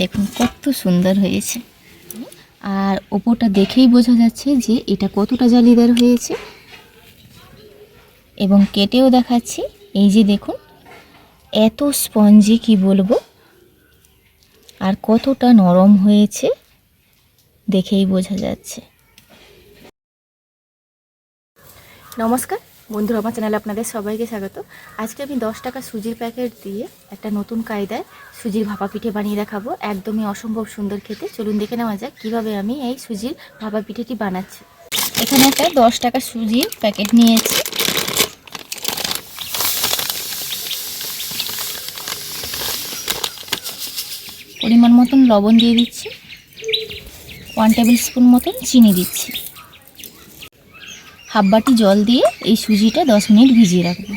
দেখুন, কত সুন্দর হয়েছে। আর ওপরটা দেখেই বোঝা যাচ্ছে যে এটা কতটা জালিদার হয়েছে। এবং কেটেও দেখাচ্ছি, এই যে দেখুন, এত স্পঞ্জি কি বলব? আর কতটা নরম হয়েছে, দেখেই বোঝা যাচ্ছে। নমস্কার বন্ধুরা আমার চ্যানেলে আপনাদের সবাইকে স্বাগত। আজকে আমি দশ টাকা সুজির প্যাকেট দিয়ে একটা নতুন কায়দায় সুজির ভাপা পিঠে বানিয়ে দেখাবো। একদমই অসম্ভব সুন্দর খেতে। চলুন দেখে নেওয়া যাক কীভাবে আমি এই সুজির ভাপা পিঠেটি বানাচ্ছি। এখানে একটা দশ টাকা সুজির প্যাকেট নিয়েছি। পরিমাণ মতন লবণ দিয়ে দিচ্ছি। ওয়ান টেবিল স্পুন মতন চিনি দিচ্ছি। হাফ বাটি জল দিয়ে এই সুজিটা দশ মিনিট ভিজিয়ে রাখব।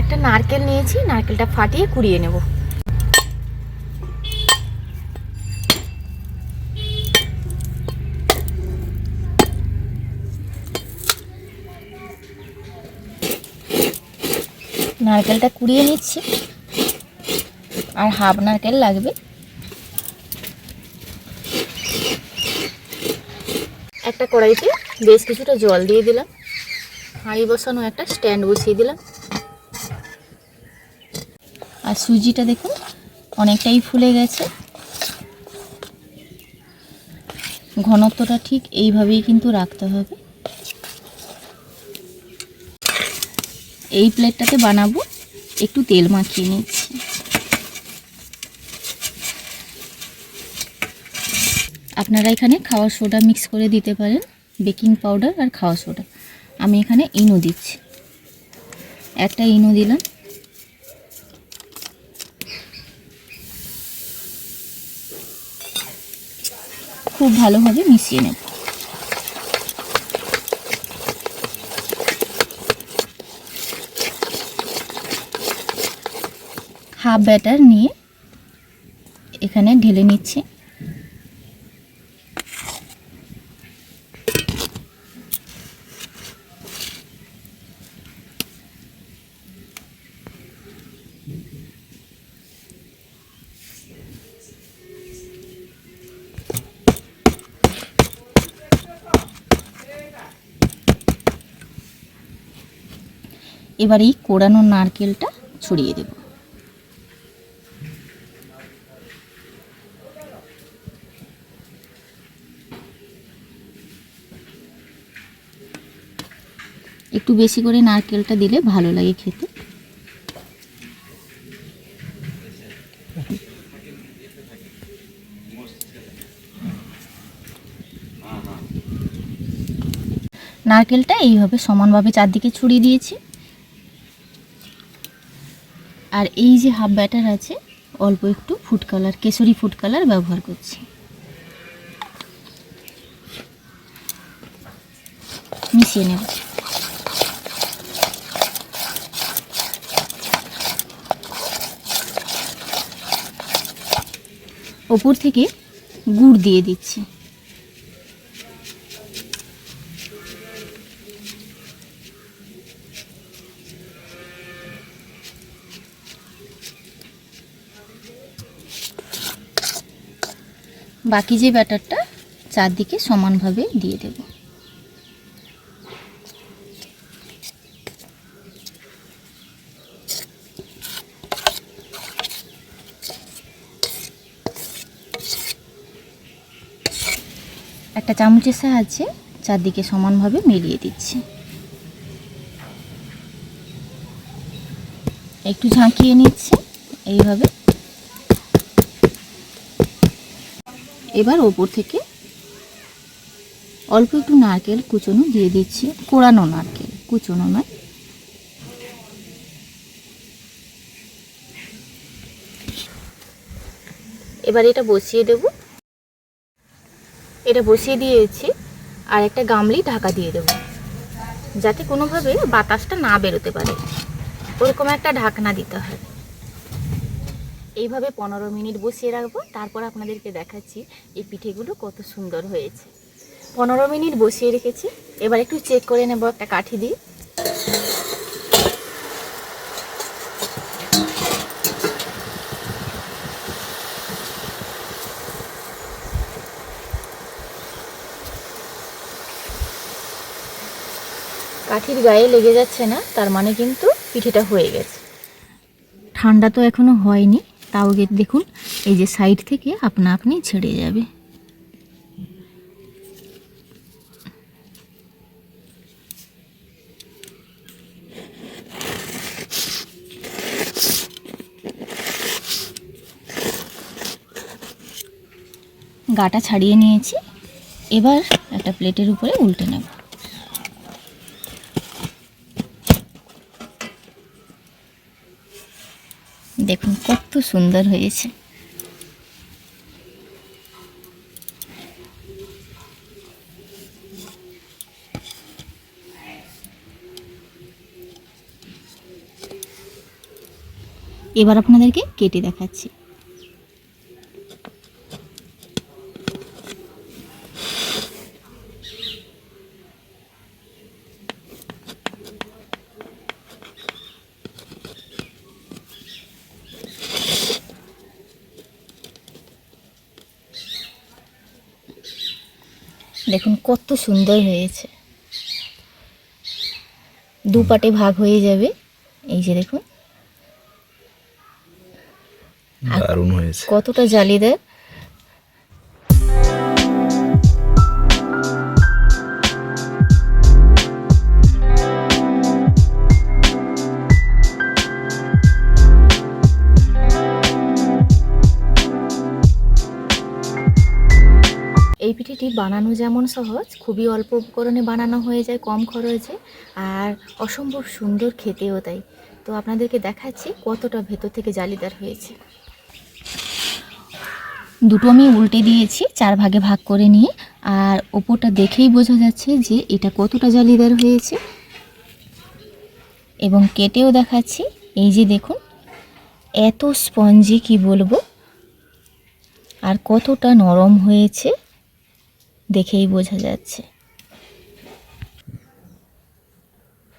একটা নারকেল নিয়েছি, নারকেলটা ফাটিয়ে কুড়িয়ে নেব। নারকেলটা কুড়িয়ে নিচ্ছি। আর হাফ নারকেল লাগবে। একটা কড়াইতে বেশ কিছুটা জল দিয়ে দিলাম। হাঁড়ি বসানো একটা স্ট্যান্ড বসিয়ে দিলাম। আর সুজিটা দেখুন, অনেকটাই ফুলে গেছে। ঘনত্বটা ঠিক এইভাবেই কিন্তু রাখতে হবে। এই প্লেটটাতে বানাবো, একটু তেল মাখিয়ে নিচ্ছি। আপনারা এখানে খাওয়ার সোডা মিক্স করে দিতে পারেন বেকিং পাউডার আর খাওয়া সোডা। আমি এখানে ইনো দিচ্ছি। একটা ইনো দিলাম। খুব ভালোভাবে মিশিয়ে নেব। হাফ ব্যাটার নিয়ে এখানে ঢেলে নিচ্ছি। এবার এই কোড়ানো নারকেলটা ছড়িয়ে দেব। একটু বেশি করে নারকেলটা দিলে ভালো লাগে খেতে। নারকেলটা এইভাবে সমানভাবে চারদিকে ছড়িয়ে দিয়েছি। আর এই যে হাফ ব্যাটার আছে, অল্প একটু food colour Kesari food colour ব্যবহার করছি। মিশিয়ে নেব। ওপর থেকে গুড় দিয়ে দিচ্ছি। বাকি যে ব্যাটারটা, চারদিকে সমানভাবে দিয়ে দেব। একটা চামচের সাহায্যে চারদিকে সমানভাবে মিলিয়ে দিচ্ছি। একটু ঝাঁকিয়ে নিচ্ছি, এইভাবে। এবার ওপর থেকে অল্প একটু নারকেল কুচোনো দিয়ে দিচ্ছি কোড়ানো নারকেল কুচোনো নয়। এবার এটা বসিয়ে দেব। এটা বসিয়ে দিয়েছি আর একটা গামলি ঢাকা দিয়ে দেব, যাতে কোনোভাবে বাতাসটা না বেরোতে পারে। ওরকম একটা ঢাকনা দিতে হয়। এইভাবে পনেরো মিনিট বসিয়ে রাখব। তারপর আপনাদেরকে দেখাচ্ছি এই পিঠেগুলো কত সুন্দর হয়েছে। পনেরো মিনিট বসিয়ে রেখেছি। এবার একটু চেক করে নেব একটা কাঠি দিয়ে। কাঠির গায়ে লেগে যাচ্ছে না, তার মানে কিন্তু পিঠেটা হয়ে গেছে। ঠান্ডা তো এখনও হয়নি। তাও দেখুন, এই যে সাইড থেকে আপনা আপনি ছেড়ে যাবে। গাটা ছাড়িয়ে নিয়েছি। এবার একটা প্লেটের উপরে উল্টে নেব দেখুন কত সুন্দর হয়েছে। এবার আপনাদেরকে কেটে দেখাচ্ছি। দেখুন কত সুন্দর হয়েছে। দু পাটে ভাগ হয়ে যাবে। এই যে দেখুন। দারুণ হয়েছে। কতটা জালিদার। এই পিঠেটি বানানো যেমন সহজ, খুবই অল্প উপকরণে বানানো হয়ে যায়, কম খরচে, আর অসম্ভব সুন্দর খেতেও তাই। তো আপনাদেরকে দেখাচ্ছি কতটা ভেতর থেকে জালিদার হয়েছে। দুটো আমি উল্টে দিয়েছি, চার ভাগে ভাগ করে নিয়ে, আর ওপরটা দেখেই বোঝা যাচ্ছে যে এটা কতটা জালিদার হয়েছে। এবং কেটেও দেখাচ্ছি, এই যে দেখুন, এত স্পঞ্জি কি বলব, আর কতটা নরম হয়েছে। দেখেই বোঝা যাচ্ছে।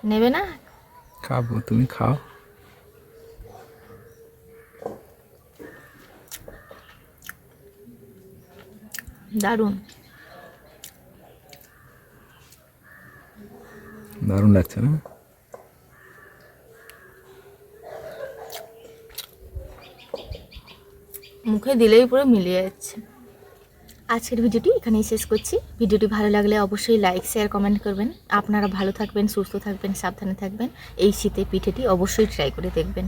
নেবে না? খাব তুমি খাও। দারুণ। দারুণ লাগছে না? মুখে দিলেই পুরো মিলিয়ে যাচ্ছে। আজকের ভিডিওটি এখানেই শেষ করছি। ভিডিওটি ভালো লাগলে অবশ্যই লাইক শেয়ার কমেন্ট করবেন। আপনারা ভালো থাকবেন, সুস্থ থাকবেন, সাবধানে থাকবেন। এই শীতে পিঠেটি অবশ্যই ট্রাই করে দেখবেন।